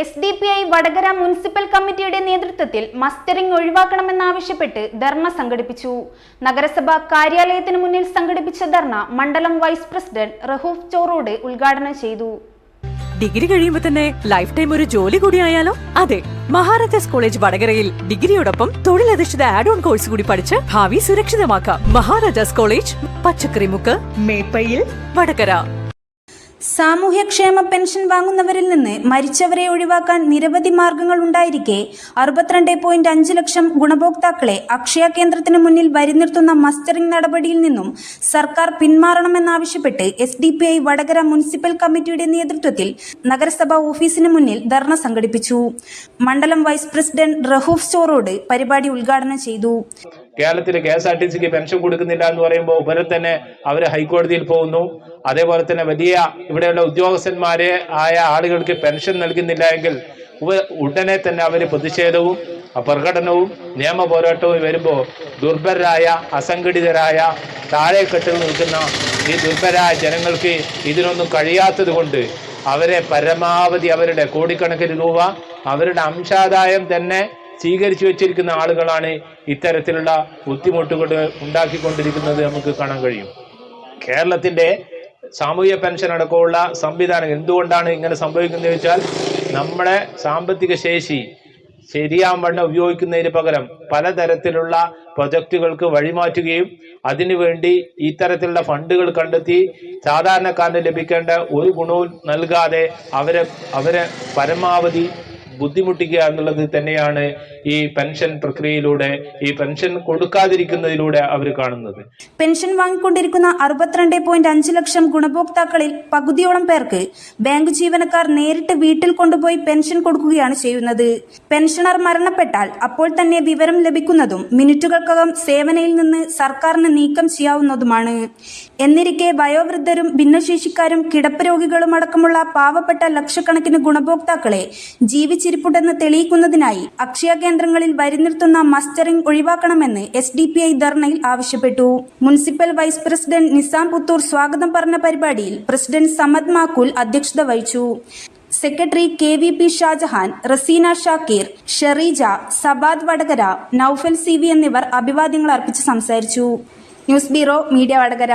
S D P I Vadakara municipal കമ്മിറ്റിയുടെ നേതൃത്വത്തിൽ mustering ഒഴിവാക്കണമെന്നാവശ്യപ്പെട്ട് ധർണ സംഘടിപ്പിച്ചു. നഗരസഭ കാര്യാലയത്തിന് മുന്നിൽ സംഘടിപ്പിച്ച ധർണ മണ്ഡലം വൈസ് പ്രസിഡന്റ് റഹൂഫ് ചോറോട് ഉദ്ഘാടനം ചെയ്തു. ഡിഗ്രി കഴിയുമ്പോൾ തന്നെ ലൈഫ് ടൈം ഒരു ജോലി കൂടി ആയാലോ? അതെ മഹാരാജാസ് കോളേജ് വടകരയിൽ ഡിഗ്രിയോടൊപ്പം തൊഴിലധിഷ്ഠിത ആഡ് ഓൺ കോഴ്സ് കൂടി പഠിച്ച് ഭാവി സുരക്ഷിതമാക്കാം. മഹാരാജാസ് കോളേജ് പച്ചക്കറിമുക്ക് മേപ്പയിൽ വടകര. സാമൂഹ്യക്ഷേമ പെൻഷൻ വാങ്ങുന്നവരിൽ നിന്ന് മരിച്ചവരെ ഒഴിവാക്കാൻ നിരവധി മാർഗങ്ങൾ ഉണ്ടായിരിക്കെ അറുപത്തിരണ്ട് പോയിന്റ് അഞ്ച് ലക്ഷം ഗുണഭോക്താക്കളെ അക്ഷയ കേന്ദ്രത്തിന് മുന്നിൽ വരുന്നിർത്തുന്ന നിർത്തുന്ന മസ്റ്ററിംഗ് നടപടിയിൽ നിന്നും സർക്കാർ പിന്മാറണമെന്നാവശ്യപ്പെട്ട് S D P I Vadakara municipal കമ്മിറ്റിയുടെ നേതൃത്വത്തിൽ നഗരസഭാ ഓഫീസിന് മുന്നിൽ ധർണ സംഘടിപ്പിച്ചു. മണ്ഡലം വൈസ് പ്രസിഡന്റ് റഹൂഫ് സ്റ്റോറോഡ് പരിപാടി ഉദ്ഘാടനം ചെയ്തു. കേരളത്തിൽ കെ എസ് ആർ ടി സിക്ക് പെൻഷൻ കൊടുക്കുന്നില്ല എന്ന് പറയുമ്പോൾ ഉപരെ തന്നെ അവർ ഹൈക്കോടതിയിൽ പോകുന്നു. അതേപോലെ തന്നെ വലിയ ഇവിടെയുള്ള ഉദ്യോഗസ്ഥന്മാരെ ആയ ആളുകൾക്ക് പെൻഷൻ നൽകുന്നില്ല എങ്കിൽ ഉടനെ തന്നെ അവർ പ്രതിഷേധവും പ്രകടനവും നിയമ പോരാട്ടവും വരുമ്പോൾ ദുർബലരായ അസംഘടിതരായ താഴെക്കെട്ടിൽ നിൽക്കുന്ന ഈ ദുർബലരായ ജനങ്ങൾക്ക് ഇതിനൊന്നും കഴിയാത്തത് കൊണ്ട് അവരെ പരമാവധി അവരുടെ കോടിക്കണക്കിന് രൂപ അവരുടെ അംശാദായം തന്നെ സ്വീകരിച്ചു വെച്ചിരിക്കുന്ന ആളുകളാണ് ഇത്തരത്തിലുള്ള ബുദ്ധിമുട്ടുകൾ ഉണ്ടാക്കിക്കൊണ്ടിരിക്കുന്നത് നമുക്ക് കാണാൻ കഴിയും. കേരളത്തിന്റെ സാമൂഹ്യ പെൻഷൻ അടക്കമുള്ള സംവിധാനം എന്തുകൊണ്ടാണ് ഇങ്ങനെ സംഭവിക്കുന്നത് വെച്ചാൽ നമ്മുടെ സാമ്പത്തിക ശേഷി ശരിയാൻ വണ്ണം ഉപയോഗിക്കുന്നതിന് പകരം പലതരത്തിലുള്ള പ്രൊജക്റ്റുകൾക്ക് വഴിമാറ്റുകയും അതിനുവേണ്ടി ഇത്തരത്തിലുള്ള ഫണ്ടുകൾ കണ്ടെത്തി സാധാരണക്കാരന് ലഭിക്കേണ്ട ഒരു ഗുണവും നൽകാതെ അവരെ അവരെ പരമാവധി ബുദ്ധിമുട്ടിക്കുക എന്നുള്ളത് തന്നെയാണ് ഈ പെൻഷൻ പ്രക്രിയയിലൂടെ ഈ പെൻഷൻ കൊടുക്കാതിരിക്കുന്നതിലൂടെ അവർ കാണുന്നത്. പെൻഷൻ വാങ്ങിക്കൊണ്ടിരിക്കുന്ന അറുപത്തിരണ്ട് പോയിന്റ് അഞ്ച് ലക്ഷം ഗുണഭോക്താക്കളിൽ പകുതിയോളം പേർക്ക് ബാങ്ക് ജീവനക്കാർ നേരിട്ട് വീട്ടിൽ കൊണ്ടുപോയി പെൻഷൻ കൊടുക്കുകയാണ് ചെയ്യുന്നത്. പെൻഷണർ മരണപ്പെട്ടാൽ അപ്പോൾ തന്നെ വിവരം ലഭിക്കുന്നതും മിനിറ്റുകൾക്കകം സേവനയിൽ നിന്ന് സർക്കാരിന് നീക്കം ചെയ്യാവുന്നതുമാണ്. എന്നിരിക്കെ വയോവൃദ്ധരും ഭിന്നശേഷിക്കാരും കിടപ്പ് രോഗികളും അടക്കമുള്ള പാവപ്പെട്ട ലക്ഷക്കണക്കിന് ഗുണഭോക്താക്കളെ ജീവിച്ചിരിപ്പുണ്ടെന്ന് തെളിയിക്കുന്നതിനായി അക്ഷയ കേന്ദ്രങ്ങളിൽ വരി നിർത്തുന്ന മസ്റ്ററിംഗ് ഒഴിവാക്കണമെന്ന് എസ് ഡി പി ഐ ധർണയിൽ ആവശ്യപ്പെട്ടു. Municipal vice president Nizam Puthur സ്വാഗതം പറഞ്ഞ പരിപാടിയിൽ പ്രസിഡന്റ് സമദ് മാക്കൂൽ അധ്യക്ഷത വഹിച്ചു. Secretary K V P Shajahan Raseena Shakir Shereeja Sabad Vadakara Naufal C V എന്നിവർ അഭിവാദ്യങ്ങൾ അർപ്പിച്ച് സംസാരിച്ചു. News bureau media Vadakara.